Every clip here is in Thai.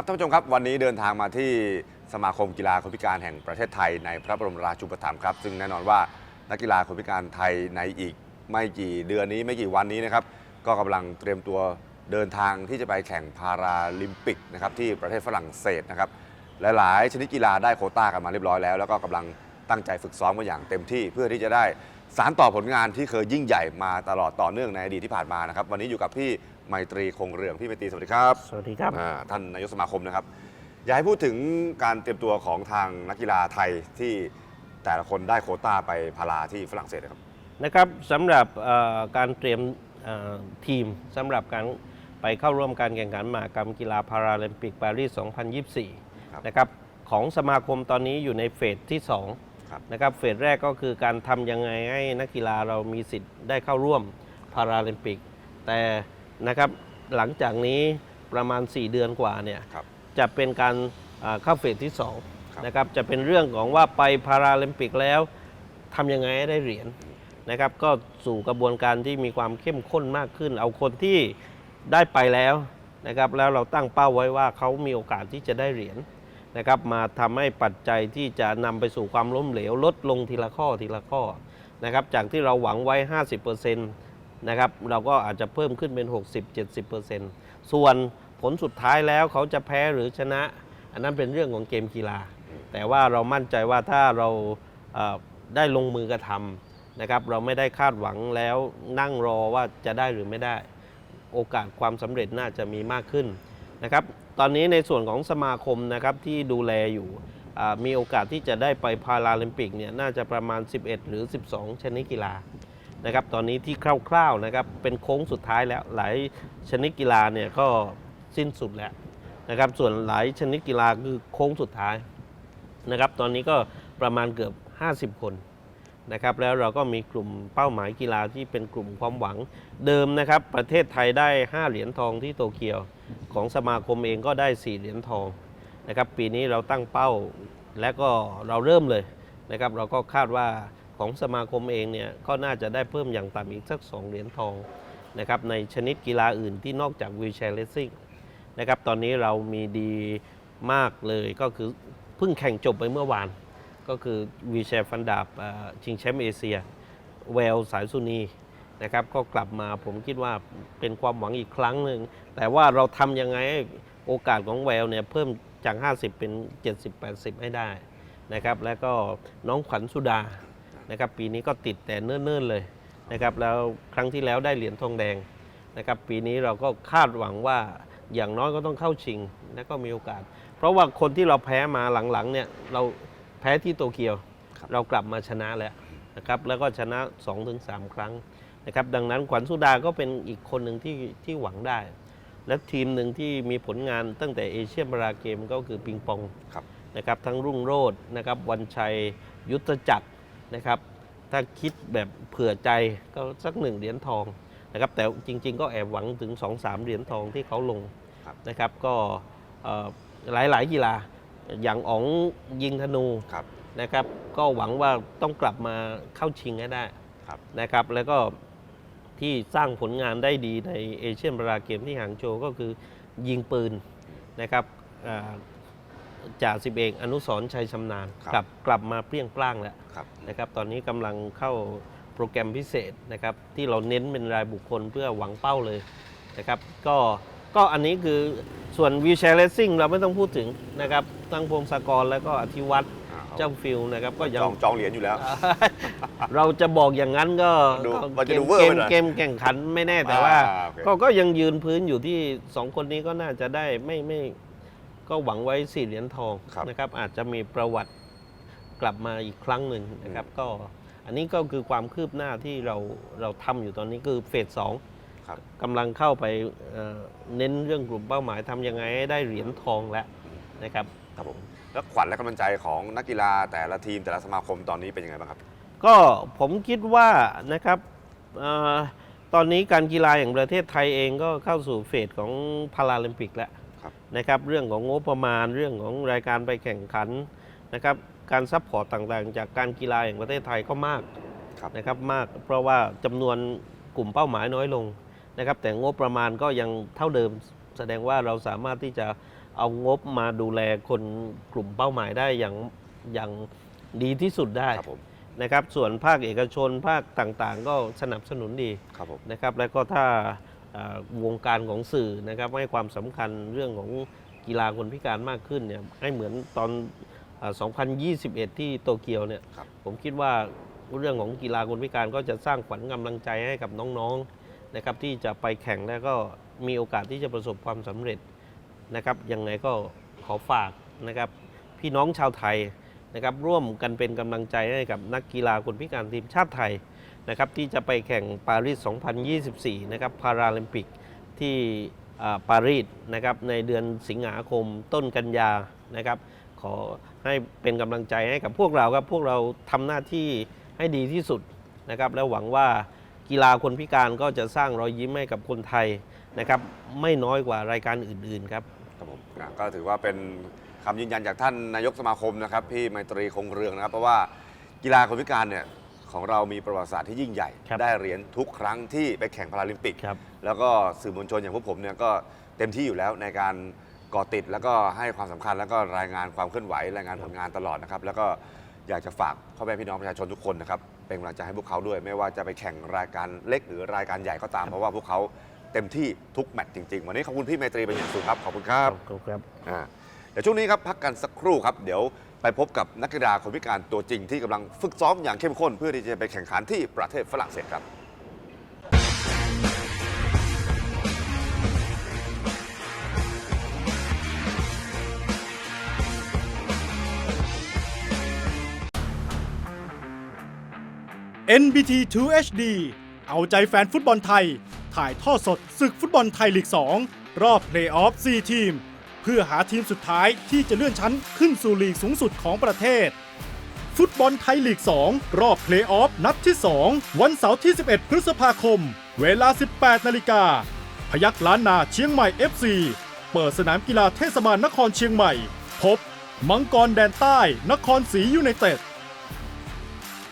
ครับท่านผู้ชมครับวันนี้เดินทางมาที่สมาคมกีฬาคนพิการแห่งประเทศไทย ในพระบรมราชูปถัมภ์ครับ ซึ่งแน่นอนว่านักกีฬาคนพิการไทยในอีกไม่กี่เดือนนี้ไม่กี่วันนี้นะครับ ก็กำลังเตรียมตัวเดินทางที่จะไปแข่งพาราลิมปิกนะครับที่ประเทศฝรั่งเศสนะครับหลาย ๆ ชนิดกีฬาได้โคต้ากันมาเรียบร้อยแล้ว แล้วก็กำลังตั้งใจฝึกซ้อมกันอย่างเต็มที่เพื่อที่จะได้สารต่อผลงานที่เคยยิ่งใหญ่มาตลอดต่อเนื่องในอดีตที่ผ่านมานะครับ วันนี้อยู่กับพี่ ไมตรีคงเรืองพี่ไมตรีสวัสดีครับสวัสดีครับอ่าท่านนายกสมาคมนะครับ อยากให้พูดถึงการเตรียมตัวของทางนักกีฬาไทยที่แต่ละคนได้โควต้าไปพาราที่ฝรั่งเศสนะครับนะครับสำหรับเอ่อการเตรียมเอ่อทีมสำหรับการไปเข้าร่วมการแข่งขันมหากรรมกีฬาพาราลิมปิกปารีสครับ2024 นะครับของสมาคมตอนนี้อยู่ในเฟสที่ครับ2นะครับเฟสแรกก็คือการทำยังไงให้นักกีฬาเรามีสิทธิ์ได้เข้าร่วมพาราลิมปิก แต่ นะครับ หลังจากนี้ประมาณ 4 เดือนกว่าเนี่ยครับ จะเป็นการเอ่อเข้าเฟสที่ครับ2นะครับจะเป็นเรื่องของว่าไปพาราลิมปิกแล้วทำยังไงให้ได้เหรียญนะครับก็สู่กระบวนการที่มีความเข้มข้นมากขึ้น เอาคนที่ได้ไปแล้วนะครับแล้วเราตั้งเป้าไว้ว่าเขามีโอกาสที่จะได้เหรียญนะครับมาทำให้ปัจจัยที่จะนำไปสู่ความล้มเหลว ลดลงทีละข้อทีละข้อนะครับจากที่เราหวังไว้ 50% นะครับเราก็อาจจะเพิ่มขึ้นเป็น 60-70%ส่วนผลสุดท้ายแล้วเขาจะแพ้หรือชนะ อันนั้นเป็นเรื่องของเกมกีฬา แต่ว่าเรามั่นใจว่าถ้าเราได้ลงมือกระทำนะครับเราไม่ได้คาดหวังแล้วนั่งรอว่าจะได้หรือไม่ได้ โอกาสความสำเร็จน่าจะมีมากขึ้นนะครับตอนนี้ในส่วนของสมาคมนะครับที่ดูแลอยู่มีโอกาสที่จะได้ไปพาราลิมปิกเนี่ยน่าจะประมาณ 11 หรือ 12 ชนิดกีฬา นะครับตอนนี้ที่คร่าวๆนะครับเป็นโค้งสุดท้ายแล้วหลายชนิดกีฬาเนี่ยก็สิ้นสุดแล้วนะครับส่วนหลายชนิดกีฬาคือโค้งสุดท้ายนะครับตอนนี้ก็ประมาณเกือบ 50 คนนะครับแล้วเราก็มีกลุ่มเป้าหมายกีฬาที่เป็นกลุ่มความหวังเดิมนะครับประเทศไทยได้ 5 เหรียญทองที่โตเกียว ของสมาคมเองก็ได้ 4 เหรียญทองนะครับปีนี้เราตั้งเป้าและก็เราเริ่มเลยนะครับเราก็คาดว่า ของสมาคมเองเนี่ยก็น่าจะได้เพิ่มอย่างต่ำอีกสัก 2 เหรียญทองนะครับในชนิดกีฬาอื่นที่นอกจากวีแชร์เลสซิ่งนะครับตอนนี้เรามีดีมากเลยก็คือเพิ่งแข่งจบไปเมื่อวาน ก็คือวีแชร์ฟันดาบชิงแชมป์เอเชียแววสายสุนีนะครับก็กลับมาผมคิดว่าเป็นความหวังอีกครั้งหนึ่ง แต่ว่าเราทำยังไงโอกาสของแววเนี่ยเพิ่มจาก 50 เป็น 70-80 ให้ได้นะครับแล้วก็น้องขวัญสุดา นะครับปีนี้ก็ติดแต่เนิ่นๆเลยนะครับแล้วครั้งที่แล้วได้เหรียญทองแดงนะครับปีนี้เราก็คาดหวังว่าอย่างน้อยก็ต้องเข้าชิงและก็มีโอกาส เพราะว่าคนที่เราแพ้มาหลังๆเนี่ยเราแพ้ที่โตเกียวครับเรากลับมาชนะแล้วนะครับแล้วก็ชนะ 2-3 ครั้งนะครับดังนั้นขวัญสุดาก็เป็นอีกคนหนึ่งที่ที่หวังได้ และทีมหนึ่งที่มีผลงานตั้งแต่เอเชียนพาราเกมก็คือปิงปองครับนะครับทั้งรุ่งโรจน์นะครับวันชัยยุทธจักร นะครับ ถ้าคิดแบบเผื่อใจก็สักหนึ่งเหรียญทองนะครับ แต่จริง ๆ ก็แอบหวังถึง 2-3 เหรียญทองที่เขาลงครับนะครับ ก็เอ่อหลายๆกีฬาอย่างอ๋องยิงธนูครับนะครับ ก็หวังว่าต้องกลับมาเข้าชิงให้ได้ครับนะครับ แล้วก็ที่สร้างผลงานได้ดีในเอเชียนพาราเกมที่หางโจวก็คือยิงปืนนะครับอ่า จ่าสิบเอกอนุสรณ์ชัยชำนาญครับกลับกลับมาเปรี้ยงปร้างแล้วครับ นะครับ ตอนนี้กำลังเข้าโปรแกรมพิเศษนะครับ ที่เราเน้นเป็นรายบุคคลเพื่อหวังเป้าเลยนะครับ ก็ก็อันนี้คือส่วนวีแชร์เลสซิ่งเราไม่ต้องพูดถึงนะครับตั้งพงศกรแล้วก็อธิวัตรอ่าเจ้าฟิลนะครับก็ยัจองงจองเหรียญอยู่แล้ว เราจะบอกอย่างนั้นก็ดูก็มันจะเกดูมเวอร์เกไปมหน่อยเกมแข่งขันไม่แน่แต่ว่า อ่าโอเค ก็ก็ยังยืนพื้นอยู่ที่2คนนี้ก็น่าจะได้ไม่ไม่ ก็หวังไว้สี่เหรียญทองครับนะครับอาจจะมีประวัติกลับมาอีกครั้งหนึ่งนะครับก็อันนี้ก็คือความคืบหน้าที่เราเราทำอยู่ตอนนี้คือเฟสสองครับกำลังเข้าไปเอ่อเน้นเรื่องกลุ่มเป้าหมายทำยังไงให้ได้เหรียญทองแล้วนะครับครับผมแล้วขวัญและกำลังใจของนักกีฬาแต่ละทีมแต่ละสมาคมตอนนี้เป็นยังไงบ้างครับ ก็ผมคิดว่านะครับเออตอนนี้การกีฬาอย่างประเทศไทยเองก็เข้าสู่เฟสของพาราลิมปิกแล้วครับ นะครับ เรื่องของงบประมาณ เรื่องของรายการไปแข่งขันนะครับ การซัพพอร์ตต่างๆ จากการกีฬาแห่งประเทศไทยก็มากครับนะครับมาก เพราะว่าจำนวนกลุ่มเป้าหมายน้อยลงนะครับ แต่งบประมาณก็ยังเท่าเดิม แสดงว่าเราสามารถที่จะเอางบมาดูแลคนกลุ่มเป้าหมายได้อย่างอย่างดีที่สุดได้ครับผมนะครับ ส่วนภาคเอกชนภาคต่างๆ ก็สนับสนุนดีครับผมนะครับ แล้วก็ถ้าเอ่อ วงการของสื่อนะครับให้ความสำคัญเรื่องของกีฬาคนพิการมากขึ้นเนี่ยให้เหมือนตอนเอ่อ2021 ที่โตเกียวเนี่ยครับผมคิดว่าเรื่องของกีฬาคนพิการก็จะสร้างขวัญกำลังใจให้กับน้องๆนะครับที่จะไปแข่งแล้วก็มีโอกาสที่จะประสบความสำเร็จนะครับยังไงก็ขอฝากนะครับพี่น้องชาวไทยนะครับร่วมกันเป็นกำลังใจให้กับนักกีฬาคนพิการทีมชาติไทย นะครับที่จะไปแข่งปารีส 2024 นะครับพาราลิมปิกที่ปารีสนะครับในเดือนสิงหาคมต้นกันยานะครับ ขอให้เป็นกำลังใจให้กับพวกเราครับ พวกเราทำหน้าที่ให้ดีที่สุดนะครับ แล้วหวังว่ากีฬาคนพิการก็จะสร้างรอยยิ้มให้กับคนไทยนะครับ ไม่น้อยกว่ารายการอื่น ๆ ครับครับผมก็ถือว่าเป็นคำยืนยันจากท่านนายกสมาคมนะครับพี่ไมตรีคงเรืองนะครับ เพราะว่ากีฬาคนพิการเนี่ย ของเรามีประวัติศาสตร์ที่ยิ่งใหญ่ ครับได้เหรียญทุกครั้งที่ไปแข่งพาราลิมปิก ครับ แล้วก็สื่อมวลชนอย่างพวกผมเนี่ยก็เต็มที่อยู่แล้วในการก่อติดแล้วก็ให้ความสำคัญแล้วก็รายงานความเคลื่อนไหวรายงานผลงานตลอดนะครับ แล้วก็อยากจะฝากพ่อแม่พี่น้องประชาชนทุกคนนะครับเป็นกำลังใจให้พวกเขาด้วย ไม่ว่าจะไปแข่งรายการเล็กหรือรายการใหญ่ก็ตามเพราะว่าพวกเขาเต็มที่ทุกแมตช์จริงๆ วันนี้ขอบคุณพี่ไมตรีเป็นอย่างสูงครับขอบคุณครับ ขอบคุณครับ อ่าเดี๋ยวช่วงนี้ครับ พักกันสักครู่ครับ เดี๋ยว ไปพบกับนักกีฬาคนพิการตัวจริงที่กำลังฝึกซ้อมอย่างเข้มข้น เพื่อที่จะไปแข่งขันที่ประเทศฝรั่งเศสครับ NBT 2 HD เอาใจแฟนฟุตบอลไทย ถ่ายทอดสดศึกฟุตบอลไทยลีก 2 รอบเพลย์ออฟ 4 ทีม เพื่อหาทีมสุดท้ายที่จะเลื่อนชั้นขึ้นสู่ลีกสูงสุดของประเทศ ฟุตบอลไทยลีก 2 รอบเพลย์ออฟนัดที่ 2 วันเสาร์ที่ 11 พฤษภาคม เวลา 18 นาฬิกา พยักล้านนาเชียงใหม่ FC เปิดสนามกีฬาเทศบาลนครเชียงใหม่ พบ มังกรแดนใต้ นครศรียูไนเต็ด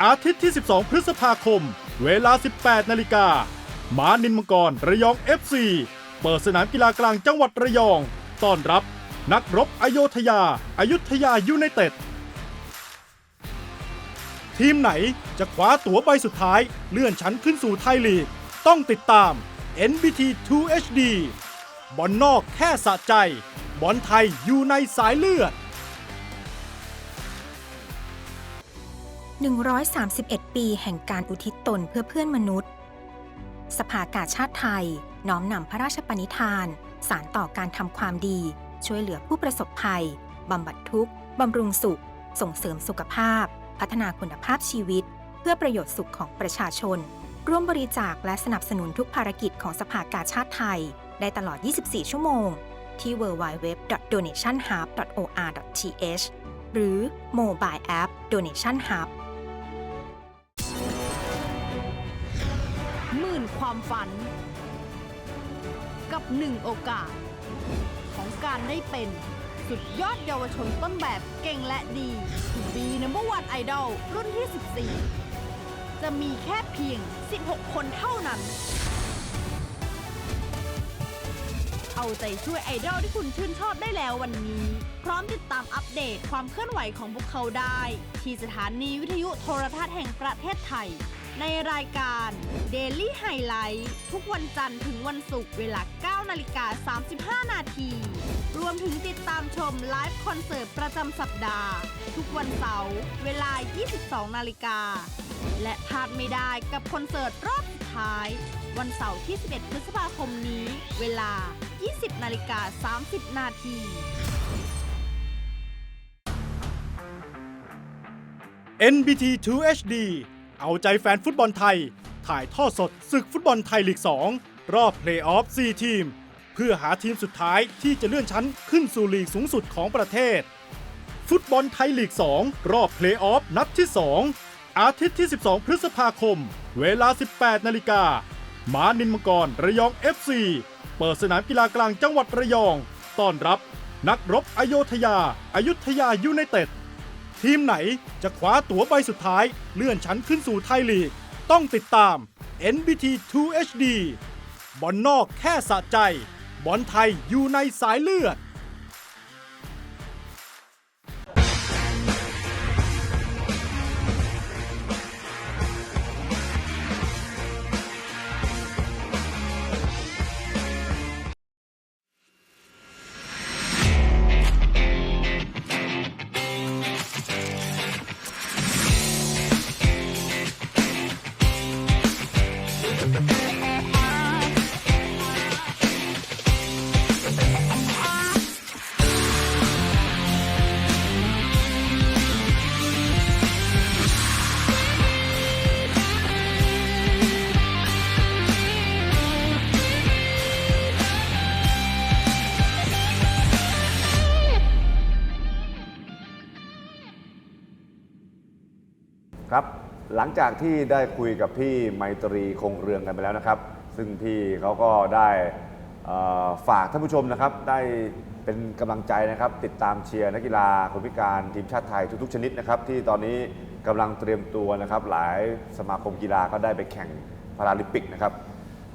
อาทิตย์ที่ 12 พฤษภาคม เวลา 18 นาฬิกา มานินมังกรระยอง FC เปิดสนามกีฬากลางจังหวัดระยอง ต้อนรับ นักรบอโยธยาอายุทยายูไนเต็ด ทีมไหนจะคว้าตั๋วใบสุดท้าย เลื่อนชั้นขึ้นสู่ไทยลีก ต้องติดตาม NBT 2 HD บอลนอกแค่สะใจ บอลไทยอยู่ในสายเลือด 131 ปีแห่งการอุทิศตนเพื่อเพื่อนมนุษย์ สภากาชาติไทย น้อมนำพระราชปณิธาน สารต่อการทำความดี ช่วยเหลือผู้ประสบภัย บำบัดทุกข์ บำรุงสุข ส่งเสริมสุขภาพ พัฒนาคุณภาพชีวิต เพื่อประโยชน์สุขของประชาชน ร่วมบริจาคและสนับสนุนทุกภารกิจของสภากาชาติไทย ได้ตลอด 24 ชั่วโมง ที่ www.donationhub.or.th หรือ Mobile App Donation Hub หมื่นความฝัน กับหนึ่งโอกาส ของการได้เป็นสุดยอดเยาวชนต้นแบบเก่งและดีบีนัมเบอร์วันไอดอลรุ่นที่ 14 จะมีแค่เพียง 16 คนเท่านั้น เอาใจช่วยไอดอลที่คุณชื่นชอบได้แล้ววันนี้ พร้อมติดตามอัปเดตความเคลื่อนไหวของพวกเขาได้ ที่สถานีวิทยุโทรทัศน์แห่งประเทศไทย ในรายการ Daily Highlight ทุกวันจันทร์ถึงวันศุกร์เวลา 9 นาฬิกา 35 นาทีรวมถึงติดตามชมไลฟ์คอนเสิร์ตประจำสัปดาห์ ทุกวันเสาร์เวลา 22 นาฬิกา และพลาดไม่ได้กับคอนเสิร์ตรอบสุดท้าย วันเสาร์ที่ 11 พฤษภาคมนี้ เวลา 20 นาฬิกา 30 นาที NBT 2 HD เอาใจแฟนฟุตบอลไทย ถ่ายทอดสดศึกฟุตบอลไทยลีก 2 รอบเพลย์ออฟ 4 ทีม เพื่อหาทีมสุดท้ายที่จะเลื่อนชั้นขึ้นสู่ลีกสูงสุดของประเทศ ฟุตบอลไทยลีก 2 รอบเพลย์ออฟนัดที่ 2 อาทิตย์ที่ 12 พฤษภาคม เวลา 18 นาฬิกา มานินมังกรระยอง FC เปิดสนามกีฬากลางจังหวัดระยอง ต้อนรับนักรบอโยธยาอายุทยายูไนเต็ด ทีมไหนจะคว้าตั๋วใบสุดท้าย เลื่อนชั้นขึ้นสู่ไทยลีก ต้องติดตาม NBT 2 HD บอลนอกแค่สะใจ บอลไทยอยู่ในสายเลือด หลังจากที่ได้คุยกับพี่ไมตรีคงเรืองกันไปแล้วนะครับ ซึ่งพี่เขาก็ได้เอ่อฝากท่านผู้ชมนะครับ ได้เป็นกำลังใจนะครับ ติดตามเชียร์นักกีฬาคนพิการทีมชาติไทยทุกๆ ชนิดนะครับ ที่ตอนนี้กำลังเตรียมตัวนะครับ หลายสมาคมกีฬาก็ได้ไปแข่งพาราลิมปิกนะครับ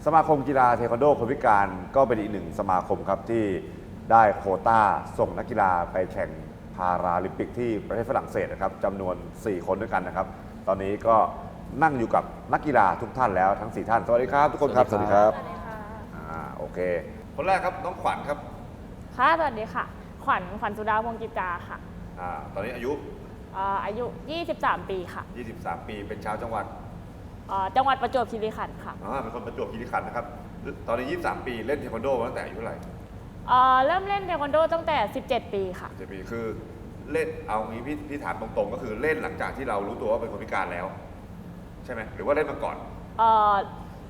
สมาคมกีฬาเทควันโดคนพิการก็เป็นอีกหนึ่งสมาคมครับที่ได้โควต้าส่งนักกีฬาไปแข่งพาราลิมปิกที่ประเทศฝรั่งเศสนะครับจำนวน 4 คนด้วยกันนะครับ ตอนนี้ก็นั่งอยู่กับนักกีฬาทุกท่านแล้วทั้ง 4 ท่าน สวัสดีครับ ทุกคนครับ สวัสดีครับอ่าโอเค คนแรกครับน้องขวัญครับค่ะสวัสดีค่ะ ขวัญขวัญสุดาพงศ์กิจจาค่ะอ่าตอนนี้อายุ เอ่ออายุ 23 ปีค่ะ23 ปีเป็นชาวจังหวัดเอ่อจังหวัดประจวบคีรีขันธ์ค่ะอ่าเป็นคนประจวบคีรีขันธ์นะครับ ตอนนี้ 23 ปีเล่นเทควันโดมาตั้งแต่อายุเท่าไหร่เอ่อเริ่มเล่นเทควันโดตั้งแต่ 17 ปีค่ะ จะปีคือ เล่นเอางี้พี่พี่ถามตรงๆ ก็คือเล่นหลังจากที่เรารู้ตัวว่าเป็นคนพิการแล้ว ใช่ไหมหรือว่าเล่นมาก่อน เอ่อ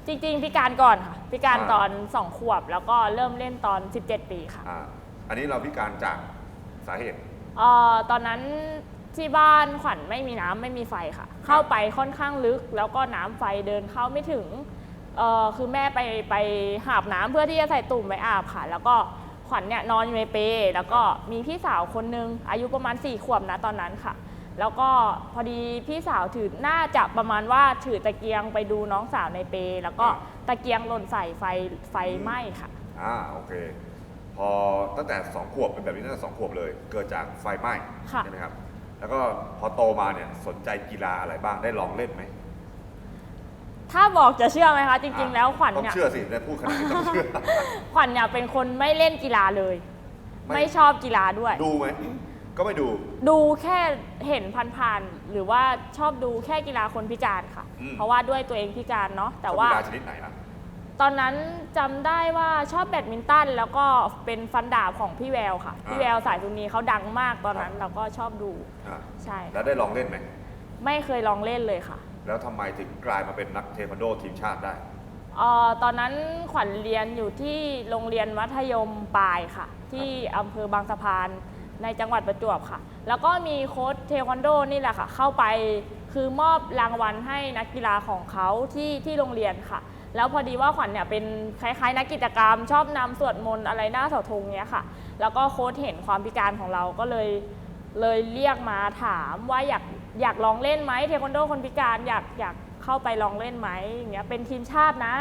จริงๆพิการก่อนค่ะพิการอ่า ตอน2ขวบ แล้วก็เริ่มเล่นตอน 17 ปีค่ะอ่าอันนี้เราพิการจากสาเหตุ เอ่อตอนนั้นที่บ้านขวัญไม่มีน้ำไม่มีไฟค่ะ เข้าไปค่อนข้างลึก แล้วก็น้ำไฟเดินเข้าไม่ถึงเอ่อคือแม่ไปไปหาบน้ำเพื่อที่จะใส่ตุ่มไปอาบค่ะ แล้วก็ ขวัญเนี่ยนอนอยู่ในเปลแล้วก็มีพี่สาวคนนึงอายุประมาณ4ี่ขวบนะตอนนั้นค่ะ แล้วก็พอดีพี่สาวถือน่าจะประมาณว่าถือตะเกียงไปดูน้องสาวในเปลแล้วก็ตะเกียงหล่นใส่ไฟไฟไหม้ค่ะ อ่าโอเค พอตั้งแต่2ขวบเป็นแบบนี้ตั้งแต่2ขวบเลย เกิดจากไฟไหม้ค่ะ ใช่ไหมครับ แล้วก็พอโตมาเนี่ยสนใจกีฬาอะไรบ้างได้ลองเล่นไหม ถ้าบอกจะเชื่อไหมคะ จริง ๆ แล้วขวัญต้องเนี่ยเชื่อสิได้พูดขนาดนี้ต้องเชื่อ ขวัญเนี่ยเป็นคนไม่เล่นกีฬาเลย ไม่ ไม่ชอบกีฬาด้วย ดูไหมก็ไม่ดู ดูแค่เห็นผ่านๆหรือว่าชอบดูแค่กีฬาคนพิการค่ะ อืม เพราะว่าด้วยตัวเองพิการเนาะแต่ว่า ชอบกีฬาชนิดไหนล่ะ ตอนนั้นจำได้ว่าชอบแบดมินตัน แล้วก็เป็นฟันดาบของพี่แววค่ะอ่าพี่แววสายตุนีเขาดังมากตอนนั้น เราก็ชอบดูอ่า ใช่ แล้วได้ลองเล่นไหมไม่เคยลองเล่นเลยค่ะ แล้วทำไมถึงกลายมาเป็นนักเทควันโดทีมชาติได้ เอ่อตอนนั้นขวัญเรียนอยู่ที่โรงเรียนมัธยมปลายค่ะ ที่อำเภอบางสะพานในจังหวัดประจวบค่ะ แล้วก็มีโค้ชเทควันโดนี่แหละค่ะ เข้าไปคือมอบรางวัลให้นักกีฬาของเขาที่ที่โรงเรียนค่ะ แล้วพอดีว่าขวัญเนี่ยเป็นคล้ายๆ นักกิจกรรม ชอบนำสวดมนต์อะไรหน้าเสาธงเนี้ยค่ะ แล้วก็โค้ชเห็นความพิการของเราก็เลยเลยเรียกมาถามว่าอยาก อยากลองเล่นไหมเทควันโดคนพิการอยากอยากเข้าไปลองเล่นไหมอย่างเงี้ยเป็นทีมชาตินะ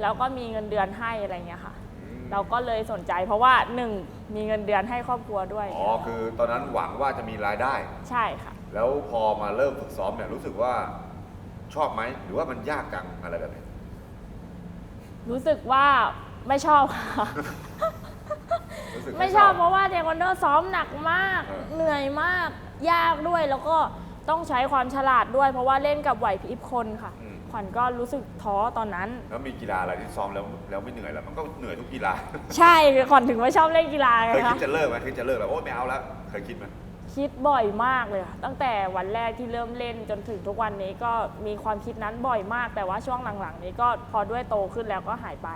แล้วก็มีเงินเดือนให้อะไรเงี้ยค่ะ เราก็เลยสนใจเพราะว่าหนึ่งมีเงินเดือนให้ครอบครัวด้วยอ๋อคือตอนนั้นหวังว่าจะมีรายได้ ใช่ค่ะ แล้วพอมาเริ่มฝึกซ้อมเนี่ยรู้สึกว่าชอบไหมหรือว่ามันยากจังอะไรแบบนี้รู้สึกว่าไม่ชอบค่ะรู้สึกไม่ชอบเพราะว่าเทควันโดซ้อมหนักมากเออเหนื่อยมากยากด้วยแล้วก็ ต้องใช้ความฉลาดด้วย เพราะว่าเล่นกับไหวพริบคนค่ะ อืม ขวัญก็รู้สึกท้อตอนนั้น แล้วมีกีฬาอะไรที่ซ้อมแล้วแล้วไม่เหนื่อยแล้วมันก็เหนื่อยทุกกีฬา ใช่คือขวัญถึงไม่ชอบเล่นกีฬาไงเคยคิคะดจะเลิกไหมคิดจะเลิกแบบโอ้ไม่เอาแล้วเคยคิดไหมคิดบ่อยมากเลยค่ะตั้งแต่วันแรกที่เริ่มเล่นจนถึงทุกวันนี้ก็มีความคิดนั้นบ่อยมาก แต่ว่าช่วงหลังๆ นี้ก็พอด้วยโตขึ้นแล้วก็หายไป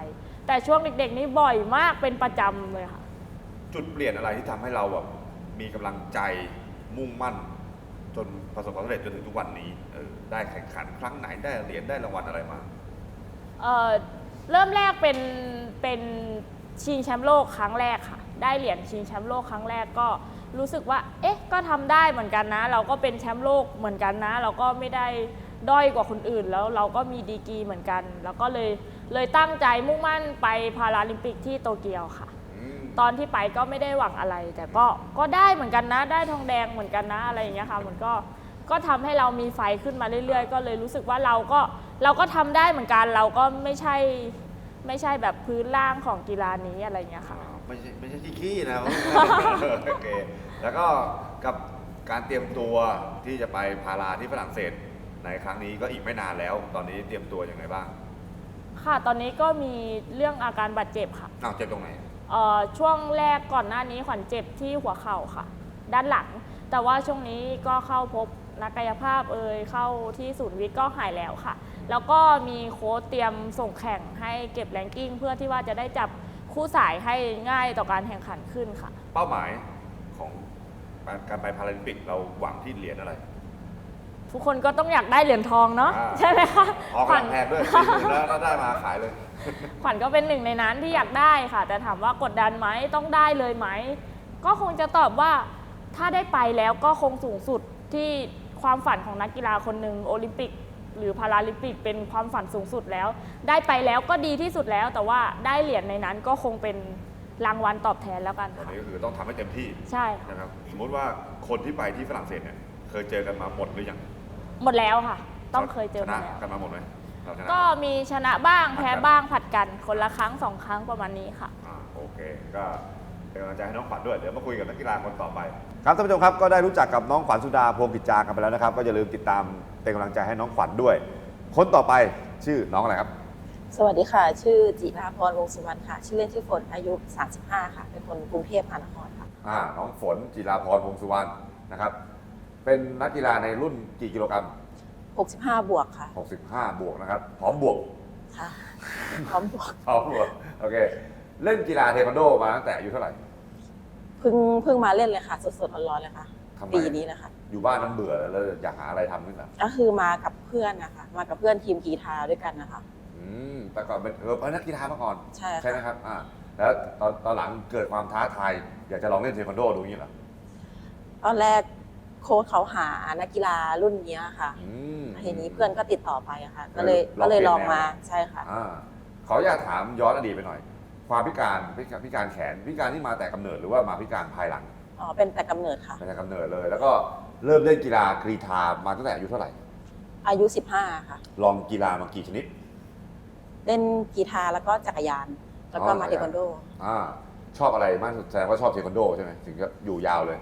แต่ช่วงเด็กๆ นี่บ่อยมากเป็นประจำเลยค่ะ จุดเปลี่ยนอะไรที่ทำให้เราแบบมีกำลังใจมุ่งมั่น จนประสบความสำเร็จจนถึงทุกวันนี้เออได้แข่งขันครั้งไหนได้เหรียญได้รางวัลอะไรมา เอ่อเริ่มแรกเป็นเป็นชิงแชมป์โลกครั้งแรกค่ะ ได้เหรียญชิงแชมป์โลกครั้งแรกก็รู้สึกว่า เอ๊ะ ก็ทำได้เหมือนกันนะ เราก็เป็นแชมป์โลกเหมือนกันนะ เราก็ไม่ได้ด้อยกว่าคนอื่น แล้วเราก็มีดีกรีเหมือนกัน แล้วก็เลยเลยตั้งใจมุ่งมั่นไปพาราลิมปิกที่โตเกียวค่ะ ตอนที่ไปก็ไม่ได้หวังอะไร แต่ก็ก็ได้เหมือนกันนะ ได้ทองแดงเหมือนกันนะอะไรอย่างเงี้ยค่ะมันก็ก็ทำให้เรามีไฟขึ้นมาเรื่อยๆ ก็เลยรู้สึกว่าเราก็เราก็ทำได้เหมือนกันเราก็ไม่ใช่ไม่ใช่แบบพื้นล่างของกีฬานี้อะไรอย่างเงี้ยค่ะอ่าไม่ใช่ไม่ใช่ขี้ขี้นะโอเคแล้วก็กับการเตรียมตัวที่จะไปพาราที่ฝรั่งเศสในครั้งนี้ก็อีกไม่นานแล้ว ตอนนี้เตรียมตัวยังไงบ้าง ค่ะตอนนี้ก็มีเรื่องอาการบาดเจ็บค่ะอ้าวเจ็บตรงไหนเอ่อ ช่วงแรกก่อนหน้านี้ขวัญเจ็บที่หัวเข่าค่ะ ด้านหลัง แต่ว่าช่วงนี้ก็เข้าพบนักกายภาพเอ่ยเข้าที่ศูนย์วิทย์ก็หายแล้วค่ะ แล้วก็มีโค้ชเตรียมส่งแข่งให้เก็บแรงกิ้ง เพื่อที่ว่าจะได้จับคู่สายให้ง่ายต่อการแข่งขันขึ้นค่ะ เป้าหมายของการไปพาราลิมปิกเราหวังที่เหรียญอะไร ทุกคนก็ต้องอยากได้เหรียญทองเนาะอ่าใช่ไหมคะขอขวักำญลังแพงด้วยสี่หมื่นแล้วถ้าได้มาขายเลย ขวัญก็เป็นหนึ่งในนั้นที่อยากได้ค่ะ แต่ถามว่ากดดันไหมต้องได้เลยไหม ก็คงจะตอบว่าถ้าได้ไปแล้วก็คงสูงสุดที่ความฝันของนักกีฬาคนหนึ่งโอลิมปิก หรือพาราลิมปิกเป็นความฝันสูงสุดแล้ว ได้ไปแล้วก็ดีที่สุดแล้ว แต่ว่าได้เหรียญในนั้นก็คงเป็นรางวัลตอบแทนแล้วกันตอนค่ะ นี้ก็คือต้องทำให้เต็มที่ใช่ นะครับ สมมติว่าคนที่ไปที่ฝรั่งเศสเนี่ย เคยเจอกันมาหมดหรือยังหมดแล้วค่ะ ต้องเคยเจอชมานะแล้ว กันมาหมดไหม เราชนะก็มีชนะบ้างแพ้บ้างผัดกันคนละครั้งสองครั้งประมาณนี้ค่ะ อ่าโอเค ก็เป็นกำลังใจให้น้องขวัญด้วย เดี๋ยวมาคุยกับนักกีฬาคนต่อไป ครับท่านผู้ชมครับก็ได้รู้จักกับน้องขวัญสุดาพวงกิจจากันไปแล้วนะครับ ก็อย่าลืมติดตามเป็นกำลังใจให้น้องขวัญด้วย คนต่อไปชื่อน้องอะไรครับ สวัสดีค่ะ ชื่อจิราพรวงศ์สุวรรณค่ะ ชื่อเล่นชื่อฝนอายุ 35 ค่ะ เป็นคนกรุงเทพมหานครค่ะ อ่าน้องฝนจิราพรวงศ์สุวรรณนะครับ เป็นนักกีฬาในรุ่นกี่กิโลกรัม 65 บวกค่ะ 65 บวกนะครับพร้อมบวกค่ะ พร้อมบวก พร้อมบวกโอเค เล่นกีฬาเทควันโดมาตั้งแต่อายุเท่าไหร่เพิ่งเพิ่งมาเล่นเลยค่ะ สดๆร้อนๆเลยค่ะ ทำไมปีนี้นะคะ อยู่บ้านน้ำเบื่อแล้วอยากหาอะไรทำขึ้นมาก็คือมากับเพื่อนนะคะ มากับเพื่อนทีมกีฬาด้วยกันนะคะ อืมแต่ก่อนเป็นเออเป็นนักกีฬามาก่อน ใช่ค่ะใช่ไหมครับอ่าแล้วตอนตอนหลังเกิดความท้าทาย อยากจะลองเล่นเทควันโดดูอย่างนี้เหรอ ตอนแรก โค้ชเขาหานักกีฬารุ่นเนี้ยค่ะอืม ทีนี้เพื่อนก็ติดต่อไปอะค่ะเออก็เลยลองก็เลยเปลี่ลยนองแนวมาใช่ค่ะ อ่าขออยากถามย้อนอดีตไปหน่อย ความพิการพิการพิการแขนพิการที่มาแต่กำเนิดหรือว่ามาพิการภายหลังอ๋อเป็นแต่กำเนิดค่ะ มาแต่กำเนิดเลย แล้วก็เริ่มเล่นกีฬากรีฑามาตั้งแต่อายุเท่าไหร่ อายุ 15 ค่ะ ลองกีฬามากี่ชนิด เล่นกีฬาแล้วก็จักรยาน แล้วก็อ๋อมาจัเทกรยานควันโด อ่าชอบอะไรมากสุดแสดงว่าชอบเทควันโดใช่ไหมถึงจะอยู่ยาวเลย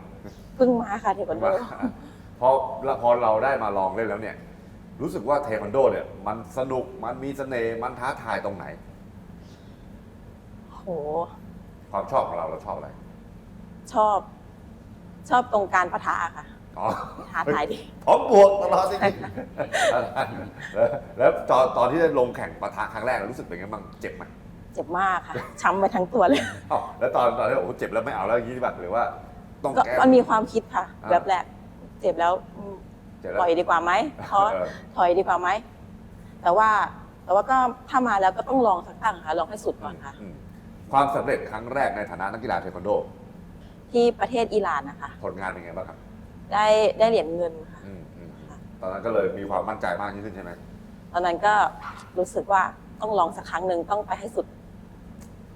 เพิ่งมาค่ะเทควันโดพอพอเราได้มาลองเล่นแล้วเนี่ย รู้สึกว่าเทควันโดเนี่ย มันสนุกมันมีเสน่ห์มันท้าทายตรงไหน โห ความชอบของเราเราชอบอะไรชอบ ชอบตรงการปะทะค่ะอ๋อท้าทายดี พร้อมบวกตลอดจริงๆแล้วแล้วตอนตอนที่ได้ลงแข่งปะทะครั้งแรกรู้สึกเป็นไงบ้างเจ็บไหมเจ็บมากค่ะ ช้ำไปทั้งตัวเลย อ้าวแล้วตอนตอนที่โอ้โหเจ็บแล้วไม่เอาแล้วอย่างนี้แบบหรือว่า ต้องก็แก้ มันมีความคิดค่ะอ่า แบบแรกเจ็บแล้วอืมเจ็บปแล้วล่อยดีกว่าไหมท้อเออ ถอยดีกว่าไหมแต่ว่าแต่ว่าก็ถ้ามาแล้วก็ต้องลองสักตั้งค่ะลองให้สุดก่อนค่ะ อืมความสำเร็จครั้งแรกในฐานะนักกีฬาเทควันโด ที่ประเทศอิหร่านนะคะ ผลงานเป็นไงบ้างครับได้ได้เหรียญเงินค่ะ อืมอืมอืมค่ะตอนนั้นก็เลยมีความมั่นใจมากยิ่งขึ้นใช่ไหมตอนนั้นก็รู้สึกว่าต้องลองสักครั้งหนึ่งต้องไปให้สุด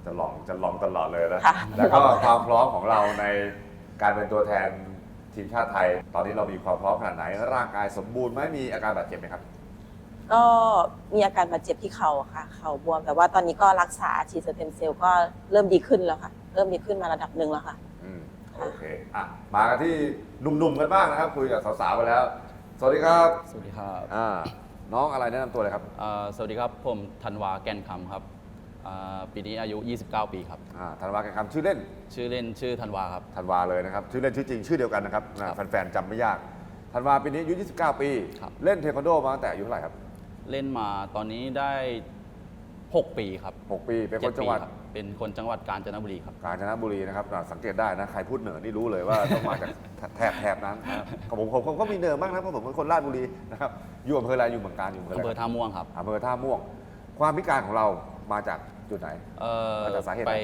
จะลองจะลองตลอดเลยนะค่ะ แล้วก็ความพร้อมของเราใน การเป็นตัวแทนทีมชาติไทย ตอนนี้เรามีความพร้อมขนาดไหน ร่างกายสมบูรณ์ไหมมีอาการบาดเจ็บไหมครับ ก็มีอาการบาดเจ็บที่เข่าอะค่ะ เข่าบวม แต่ว่าตอนนี้ก็รักษาฉีดสเต็มเซลล์ก็เริ่มดีขึ้นแล้วค่ะ เริ่มดีขึ้นมาระดับหนึ่งแล้วค่ะ อืมโอเคอะมากันที่หนุ่มๆกันบ้างนะครับ คุยกับสาวๆไปแล้ว สวัสดีครับสวัสดีครับอ่าน้องอะไรแนะนำตัวเลยครับ เอ่อสวัสดีครับ ผมธันวาแก่นคำครับ อ่าปีนี้อายุ 29 ปีครับ อ่าธันวาแกนคำชื่อเล่นชื่อเล่นชื่อธันวาครับ ธันวาเลยนะครับ ชื่อเล่นชื่อจริงชื่อเดียวกันนะครับอ่าครับ แฟนๆจำไม่ยากธันวาปีนี้อายุ 29 ปี ครับ เล่นเทควันโดมาตั้งแต่อายุเท่าไหร่ครับเล่นมาตอนนี้ได้ 6 ปีครับ6ปีเป็นคจ็นดจังหวัด ครับเป็นคนจังหวัดกาญจนบุรีครับ กาญจนบุรีนะครับอ่าสังเกตได้นะ ใครพูดเหนือนี่รู้เลยว่า ต้องมาจากแถบแถบนั้นนะครับของผมผมผมก็มีเหนือบ้างนะเพราะผมเป็นคนราชบุรีนะครับอยู่อำเภออะไรอยู่เมืองการอยู่อำเภออำอะไรเภอท่าม่วงครับอำเภอท่าม่วง ความพิการของเรามาจาก จุดไหน เอ่อมาจากสาเหตุอะไรไป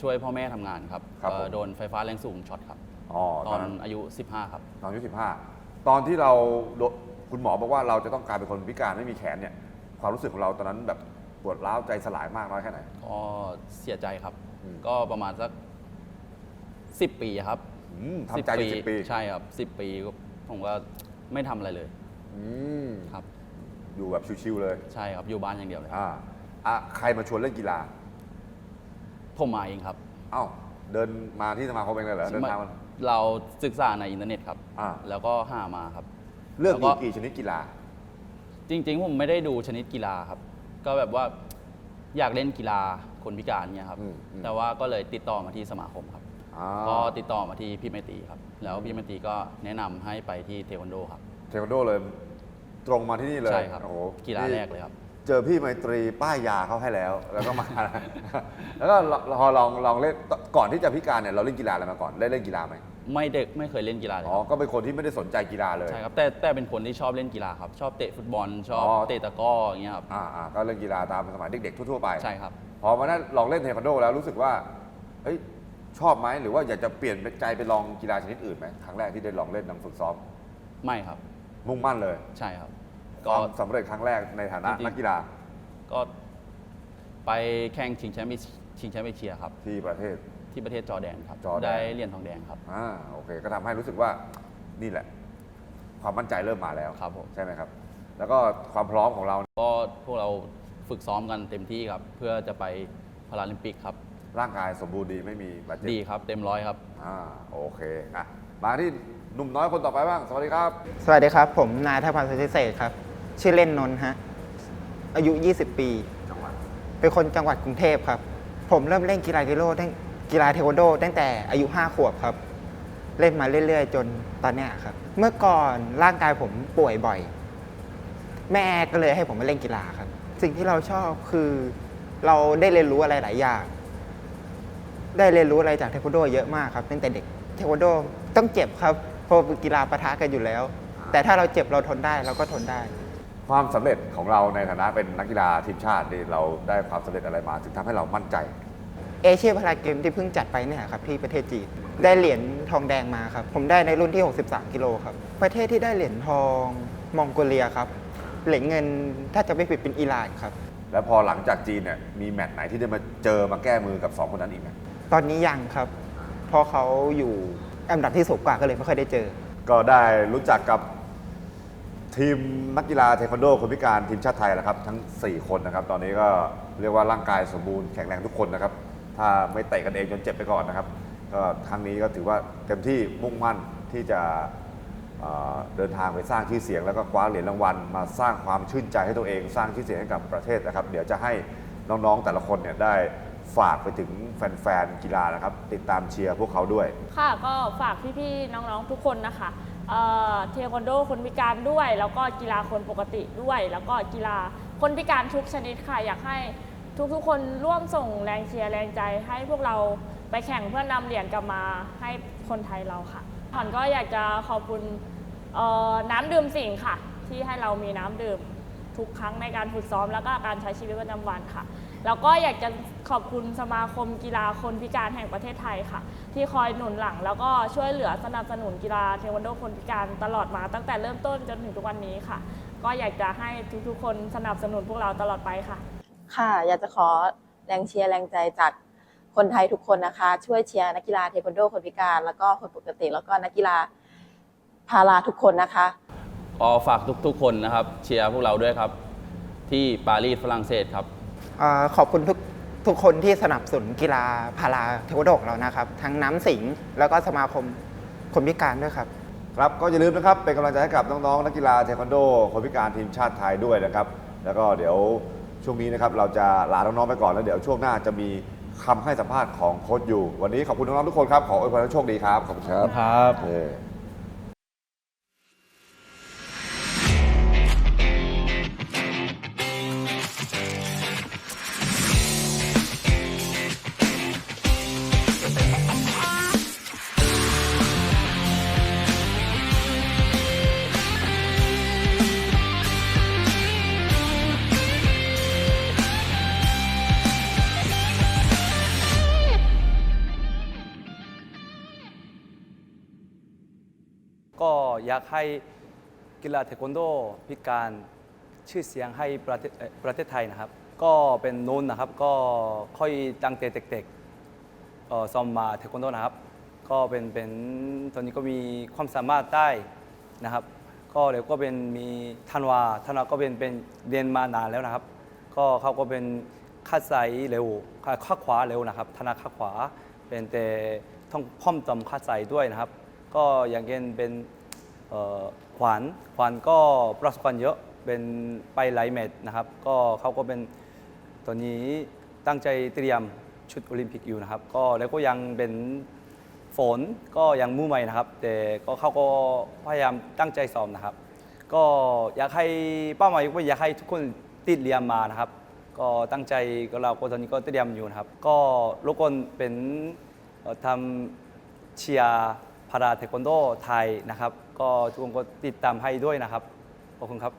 ช่วยพ่อแม่ทำงานครับครับเอ่อผมโดนไฟฟ้าแรงสูงช็อตครับ อ๋อตตออนนนั้นอายุ 15 ครับ ตอนอายุ15ตอนที่เราโดคุณหมอบอกว่าเราจะต้องกลายเป็นคนพิการไม่มีแขนเนี่ย ความรู้สึกของเราตอนนั้นแบบปวดร้าวใจสลายมากน้อยแค่ไหน ก็เสียใจครับ อืม ก็ประมาณสัก 10 ปีครับอืมทำใจอยู่สิบปีใช่ครับ 10 ปีก็ผมก็ไม่ทำอะไรเลยอืมครับ อยู่แบบชิวๆเลย ใช่ครับอยู่บ้านอย่างเดียวเลยอ่า อะใครมาชวนเล่นกีฬาผมมาเองครับเอ้าเดินมาที่สมาคมเองเลยเหรอเดินทางมาเราศึกษาในอินเทอร์เน็ตครับ อ่า แล้วก็หามาครับ เลือกแล้วก็ดูกี่ชนิดกีฬา จริง ๆ ผมไม่ได้ดูชนิดกีฬาครับ ก็แบบว่าอยากเล่นกีฬาคนพิการเนี่ยครับ อืมอืม แต่ว่าก็เลยติดต่อมาที่สมาคมครับ อ่าก็ติดต่อมาที่พี่ไมตรีครับ แล้วพี่ไมตรีก็แนะนำให้ไปที่เทควันโดครับ เทควันโดเลย ตรงมาที่นี่เลยใช่ครับโอ้โหกีฬานี่แรกเลยครับ เจอพี่ไมตรีป้ายยาเขาให้แล้ว แล้วก็มา แล้วก็พอลองลองเล่นก่อนที่จะพิการเนี่ยเราเล่นกีฬาอะไรมาก่อนได้เล่นกีฬาไหมไม่เด็กไม่เคยเล่นกีฬาเลยอ๋อครับก็เป็นคนที่ไม่ได้สนใจกีฬาเลยใช่ครับแต่แต่เป็นคนที่ชอบเล่นกีฬาครับ ชอบเตะฟุตบอลชอบอ๋อเตะตะกร้ออย่างเงี้ยครับอ่าอ่าก็เล่นกีฬาตามสมัยเด็กๆทั่วๆไปใช่ครับพอมาได้ลองเล่นเทควันโดแล้วรู้สึกว่าเฮ้ยชอบไหมหรือว่าอยากจะเปลี่ยนใจไปลองกีฬาชนิดอื่นไหมครั้งแรกที่ได้ลองเล่นนำฝึกซ้อมไม่ครับ มุ่งมั่นเลยใช่ครับ คก็ วามสำเร็จครั้งแรกในฐานะจริงๆ นักกีฬาก็ไปแข่งชิงแชมป์เอเชียชิงแชมป์เอเชียครับ ที่ประเทศ ที่ประเทศจอร์แดนครับ จอร์แดน ได้เหรียญทองแดงครับ อ่าโอเค ก็ทำให้รู้สึกว่านี่แหละ ความมั่นใจเริ่มมาแล้วครับผม ใช่ไหมครับ แล้วก็ความพร้อมของเราก็พวกเราฝึกซ้อมกันเต็มที่ครับ เพื่อจะไปพาราลิมปิกครับ ร่างกายสมบูรณ์ดีไม่มีบาดเจ็บดีครับ เต็มร้อยครับ อ่าโอเคอะมาที่หนุ่มน้อยคนต่อไปบ้าง สวัสดีครับ สวัสดีครับ ผมนายทพันธ์สุทธิเศษครับ ชื่อเล่นนนท์ฮะ อายุ 20 ปีเป็นคนจังหวัดกรุงเทพครับ ผมเริ่มเล่นกีฬาเทควันโดตั้งกีฬาเทควันโด ตั้งแต่อายุ 5 ขวบครับ เล่นมาเรื่อยๆ จนตอนเนี้ยครับ เมื่อก่อนร่างกายผมป่วยบ่อย แม่ก็เลยให้ผมมาเล่นกีฬาครับ สิ่งที่เราชอบคือเราได้เรียนรู้อะไรหลายอย่าง ได้เรียนรู้อะไรจากเทควันโดเยอะมากครับตั้งแต่เด็กเทควันโดต้องเจ็บครับเพราะเป็นกีฬาปะทะกันอยู่แล้ว แต่ถ้าเราเจ็บเราทนได้เราก็ทนได้ ความสำเร็จของเราในฐานะเป็นนักกีฬาทีมชาตินี่เราได้ความสำเร็จอะไรมา ถึงทำให้เรามั่นใจ เอเชียพาราเกมที่เพิ่งจัดไปเนี่ยครับที่ประเทศจีนได้เหรียญทองแดงมาครับ ผมได้ในรุ่นที่ 63 กิโลครับ ประเทศที่ได้เหรียญทองมองโกเลียครับ เหรียญเงินถ้าจะไม่ผิดเป็นอิหร่านครับ แล้วพอหลังจากจีนเนี่ยมีแมตช์ไหนที่ได้มาเจอมาแก้มือกับสองคนนั้นอีกไหมตอนนี้ยังครับ เพราะเขาอยู่อันดับที่สูงกว่าก็เลยไม่ค่อยได้เจอ ก็ได้รู้จักกับ ทีมนักกีฬาเทควันโดคนพิการทีมชาติไทยนะครับทั้ง 4 คนนะครับ ตอนนี้ก็เรียกว่าร่างกายสมบูรณ์แข็งแรงทุกคนนะครับ ถ้าไม่เตะกันเองจนเจ็บไปก่อนนะครับก็ครั้งนี้ก็ถือว่าเต็มที่มุ่งมั่นที่จะเอ่อเดินทางไปสร้างชื่อเสียง แล้วก็คว้าเหรียญรางวัลมาสร้างความชื่นใจให้ตัวเอง สร้างชื่อเสียงให้กับประเทศนะครับ เดี๋ยวจะให้น้องๆแต่ละคนเนี่ยได้ฝากไปถึงแฟนๆกีฬานะครับ ติดตามเชียร์พวกเขาด้วย ค่ะก็ฝากพี่ๆน้องๆทุกคนนะคะ เทควันโดคนพิการด้วย แล้วก็กีฬาคนปกติด้วย แล้วก็กีฬาคนพิการทุกชนิดค่ะ อยากให้ทุกๆ คนร่วมส่งแรงเชียร์แรงใจให้พวกเราไปแข่งเพื่อนำเหรียญกลับมาให้คนไทยเราค่ะผ่อนก็อยากจะขอบคุณน้ำดื่มสิงค่ะ ที่ให้เรามีน้ำดื่มทุกครั้งในการฝึกซ้อมแล้วก็การใช้ชีวิตประจำวันค่ะ แล้วก็อยากจะขอบคุณสมาคมกีฬาคนพิการแห่งประเทศไทยค่ะ ที่คอยหนุนหลัง แล้วก็ช่วยเหลือสนับสนุนกีฬาเทควันโดคนพิการตลอดมาตั้งแต่เริ่มต้นจนถึงทุกวันนี้ค่ะ ก็อยากจะให้ทุกๆ คนสนับสนุนพวกเราตลอดไปค่ะ ค่ะ อยากจะขอแรงเชียร์แรงใจจากคนไทยทุกคนนะคะ ช่วยเชียร์นักกีฬาเทควันโดคนพิการ แล้วก็คนปกติ แล้วก็นักกีฬาพาราทุกคนนะคะก็ฝากทุกๆ คนนะครับ เชียร์พวกเราด้วยครับ ที่ปารีสฝรั่งเศสครับ อ่าขอบคุณทุกทุกคนที่สนับสนุนกีฬาพาราเทควันโดของเรานะครับ ทั้งน้ำสิงห์แล้วก็สมาคมคนพิการด้วยครับ ครับก็อย่าลืมนะครับเป็นกำลังใจให้กับน้องๆนักกีฬาเทควันโด คนพิการทีมชาติไทยด้วยนะครับ แล้วก็เดี๋ยวช่วงนี้นะครับเราจะลาน้องๆไปก่อนแล้วเดี๋ยวช่วงหน้าจะมีคำให้สัมภาษณ์ของโค้ชอยู่ วันนี้ขอบคุณน้องๆทุกคนครับขออวยพรให้โชคดีครับขอบคุณครับ ครับ เออ อยากให้กีฬาเทควันโดพิการชื่อเสียงให้ประเทศประเทศไทยนะครับ ก็เป็นโน้นนะครับก็ค่อยตั้งแต่เด็กๆซ้อมมาเทควันโดนะครับ ก็เป็นเป็นตอนนี้ก็มีความสามารถได้นะครับ ก็เดี๋ยวก็เป็นมีธันวาธันวาก็เป็นเป็นเรียนมานานแล้วนะครับ ก็เขาก็เป็นคัดไซเร็วข้าขวาเร็วนะครับธนาข้าขวาเป็นแต่ต้องพร้อมตอมคัดไซด้วยนะครับ ก็อย่างเช่นเป็น ขวานขวานก็ประสบการณ์เยอะเป็นไปหลายเมตรนะครับ ก็เขาก็เป็นตอนนี้ตั้งใจเตรียมชุดโอลิมปิกอยู่นะครับ ก็แล้วก็ยังเป็นฝนก็ยังมือใหม่นะครับ แต่ก็เขาก็พยายามตั้งใจซ้อมนะครับ ก็อยากให้เป้าหมายว่าอยากให้ทุกคนติดเรียนมานะครับ ก็ตั้งใจก็เราก็ตอนนี้ก็เตรียมอยู่นะครับ ก็ทุกคนเป็นทำเชียร์พพาราเทควันโดไทยนะครับ ก็ทุกคนก็ติดตามให้ด้วยนะครับ ขอบคุณครับ